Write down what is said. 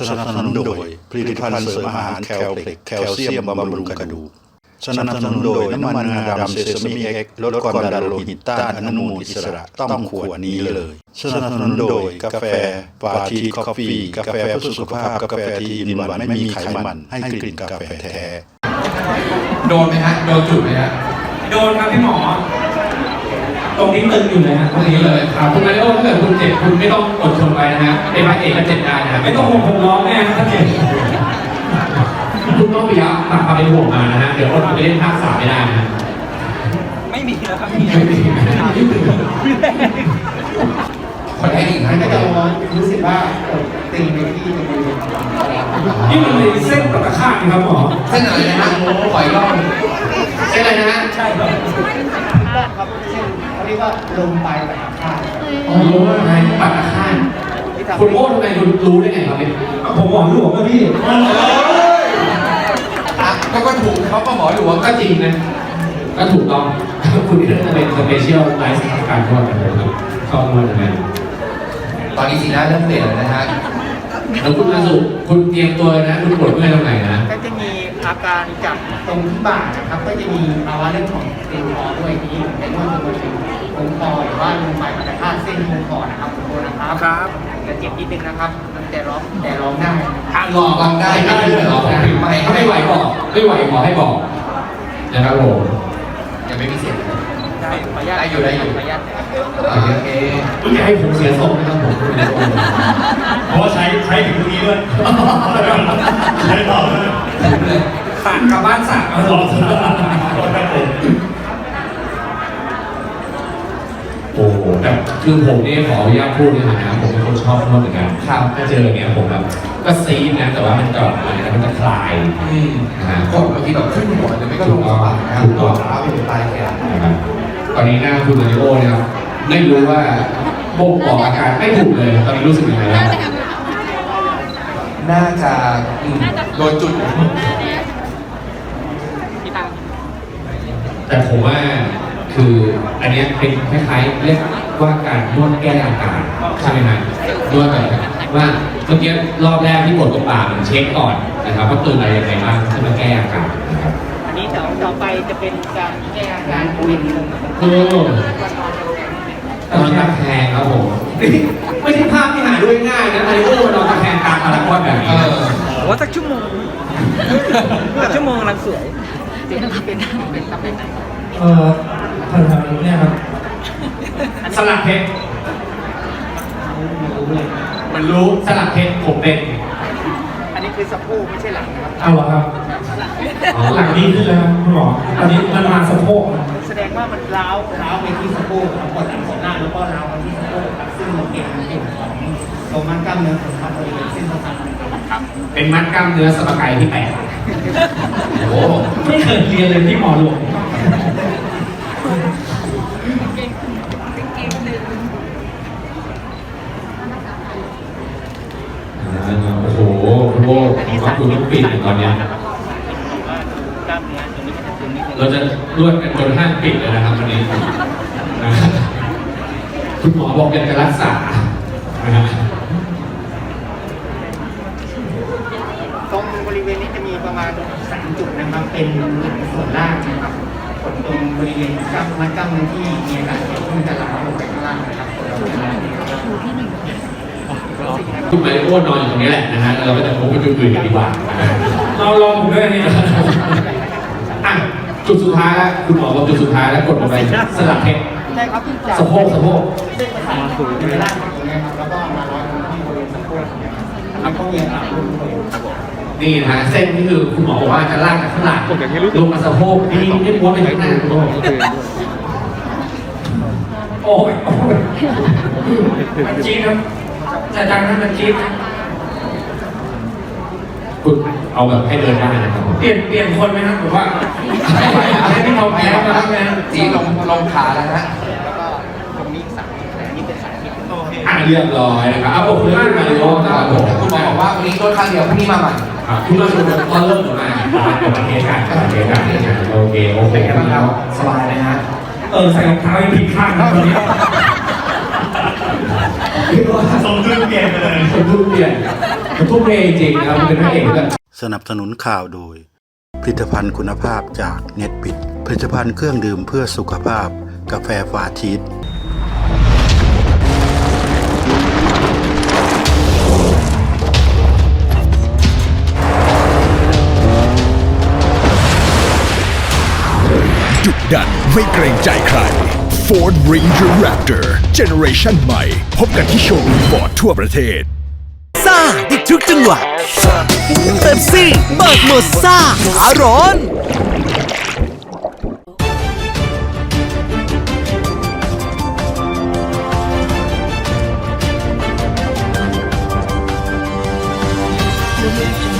สนับสนุนโดยผลิตภัณฑ์เสริมอาหารแคลเพล็กแคลเซียมบำรุงกระดูกสนับสนุนโดยน้ำมันงาดำเซซามิเอ็กลดความดันโลหิตต้านอนุมูลอิสระต้องขวดนี้เลย สนับสนุนโดยกาแฟปาทีคอฟฟี่กาแฟเพื่อสุขภาพกาแฟที่อินวันไม่มีไขมัน ให้กลิ่นกาแฟแท้ โดนไหมฮะ โดนจุดไหมฮะ โดนครับพี่หมอ ตรงนี้ตึงอยู่เลยฮะตรงนี้เลยครับคุณมาริโอถ้าเกิดคุณเจ็บคุณไม่ต้องอดทนไปนะฮะเป็นพระเอกก็เจ็บได้นะฮะไม่ต้องห่วงผมร้องแน่ครับท่านเองคุณต้องพยายามตัดความเป็นห่วงมานะฮะเดี๋ยวคนอาจจะเล่นภาคสามไม่ได้นะฮะไม่มีแล้วครับพี่ไม่มีคนให้อีกนะก็จะรู้สึกว่าตึงในที่บริเวณนี่มันมีเส้นประคาดนะครับหมอเส้นอะไรนะฮะปล่อยรอบเส้นอะไรนะฮะใช่ครับครับเช่ นเขาเรียกว่าลมปลายแบบข้างอ๋อไงปัดอาคารคุณโอ้ทำไมคุณรู้ได้ไงครับเนี่ยผมหมอหลวงนะพี่อะก็ก็ถูกเขาก็หมอหลวงก็จริงนะก็ถูกต้องคุณนี่น่าจะเป็นสเปเชียลไลฟ์การนวดนะครับชอบนวดนะตอนนี้สีหน้าเริ่มเปลี่ยนแล้วนะฮะแล้วคุณมาสุคุณเตรียมตัวนะ คุณปวดเมื่อยตรงไหนนะก็จะมี อาการจากตรงที่บ่านะครับ ก็จะมีภาวะเรื่องของเซลล์คอด้วยที่เป็นว่าจะมาถึงตรงคอหรือว่าลงไปมันจะพาดเส้นตรงคอนะครับคุณโบนะครับครับจะเจ็บนิดนึงนะครับมันแต่ร้องแต่ร้องได้ทางหลอกฟังได้ไม่ได้หลอกนะไม่ถ้าไม่ไหวบอกไม่ไหวขอให้บอกนะครับผมยังไม่มีเสียงได้ขออนุญาตได้อยู่ได้อยู่ขออนุญาตโอเคโอเคไม่อยากให้ผมเสียทรงนะครับผม เพราะว่าใช้ใช้ถึงตรงนี้ด้วยใช้ต่อเลยสากกลับบ้านสากเอาต่อครับผมโอ้โหแต่คือผมเนี่ยขออนุญาตพูดในฐานะผมเป็นคนชอบนวดเหมือนกันครับถ้าเจออย่างเงี้ยผมแบบก็ซีดนะแต่ว่ามันก็มันมันจะคลายนะฮะกดบางทีแบบขึ้นหัวหรือไม่ก็ลงสะบักนะครับถูกต้องเท้าเป็นปลายแขนนะครับตอนนี้หน้าคุณมาริโอเนี่ยครับไม่รู้ว่าบ่งบอกอาการไม่ถูกเลย ตอนนี้รู้สึกยังไงแล้ว น่าจะอืมโดนจุดแต่ผมว่าคืออันเนี้ยเป็นคล้ายๆเรียกว่าการนวดแก้อาการใช่ไหมฮะนวดแบบว่าเมื่อกี้รอบแรกที่กดตรงปากมันเช็คก่อนนะครับว่าตื่นอะไรยังไงบ้างเพื่อมาแก้อาการนะครับอันนี้เดี๋ยวต่อไปจะเป็นการแก้อาการเป็นเออตอนตะแคงครับผม ชั่วโมงกำลังสวยเป็นเป็นเป็นตำแหน่งไหนเออแถวๆเนี่ยครับสลักเพชรรู้เลยมันรู้สลักเพชรผมเป็น อันนี้คือสะโพกไม่ใช่หลังนะครับเอาเหรอครับ หลังนี้ขึ้นแล้วครับคุณหมอตอนนี้มันมาสะโพกนะแสดงว่ามันล้าวล้าวไปที่สะโพกครับกดหลังของหน้าแล้วก็ล้าวมาที่สะโพกครับซึ่งมันเป็นเรื่องของโรมันกล้ามเนื้อของครับบริเวณเส้นประสาท ครับ เป็นมัดกล้ามเนื้อสมการที่แตกโอ้ไม่เคยเรียนเลยที่หมอหลวงโอ้โหคุณโบผมว่าคุณต้องปิดตอนเนี้ยเรงนี้จะตึงนิดนึงเราจะรวดกันจนห้างปิดเลยนะครับวันนี้ คุณหมอบอกอยากจะรักษานะฮะ ตรงบริเวณ มีประมาสามจุดนะครับ เป็นส่วนล่างนะครับกดตรงบริเวณกล้ามมัดกล้ามเนื้อที่มีอาการเจ็บที่จะล้าลงไปข้างล่างนะครับกดลงไปข้างล่างรู้สึกยังไงบ้างคุณมาริโอนอนอยู่ตรงนี้แหละนะฮะเราก็จะพบกันอื่นๆกันดีกว่านะฮะเราลองผมด้วยนี่อะจุดสุดท้ายแล้วคุณหมอบอกจุดสุดท้ายแล้วกดลงไปสลับเพชรใช่ครับสะโพกสะโพกเส้นประสาทสูงในร่างตรงนี้ครับแล้วก็มาร้อยตรงที่บริเวณสะโพกนี้ครับทำข้อมือหลังลงไปครับ นี่นะฮะเส้นนี่คือคุณหมอบอกว่าจะลากจากข้างหลังลงมาสะโพกนี่ไม่ม้วนไปข้างหน้าคุณหมอโอ้ยโอ้ยมันจี๊ดครับจะดังนั้นมันจี๊ดคุณเอาแบบให้เดินได้นะครับผมเปลี่ยนเปลี่ยนคนไหมครับผมว่าไม่ไหวแล้วให้พี่เขาแพ้มาแล้วนะจีลงลงขาแล้วนะแล้วก็ตรงนี้อีกสามจุดแต่อันนี้เป็นสามจุดโอเคอะเรียบร้อยนะครับเอาผมคุณมากมาริโอนะครับผมคุณหมอบอกว่าวันนี้โดนครั้งเดียวพรุ่งนี้มาใหม่อะ คุณมาดูตอนเริ่มหรือไม่ประเทศกันประเทศกันโอเคโอเคเป็นไงบ้างครับสบายไหมฮะเออใส่รองเท้ายังผิดข้างนะตอนนี้เรียกว่าสมดุลเปลี่ยนไปเลยสมดุลเปลี่ยนมันทุ่มเทจริงๆนะครับมันเป็นพระเอกที่แบบสนับสนุนข่าวโดย ผลิตภัณฑ์คุณภาพจากเน็ตบิด ผลิตภัณฑ์เครื่องดื่มเพื่อสุขภาพ กาแฟฟาชีส ดุดันไม่เกรงใจใคร Ford Ranger Raptor Generation ใหม่ พบกันที่โชว์รูมฟอร์ดทั่วประเทศซ่าด้ทุกจังหวะเต็มซี่เบิกหมดซ่าอร้อนเ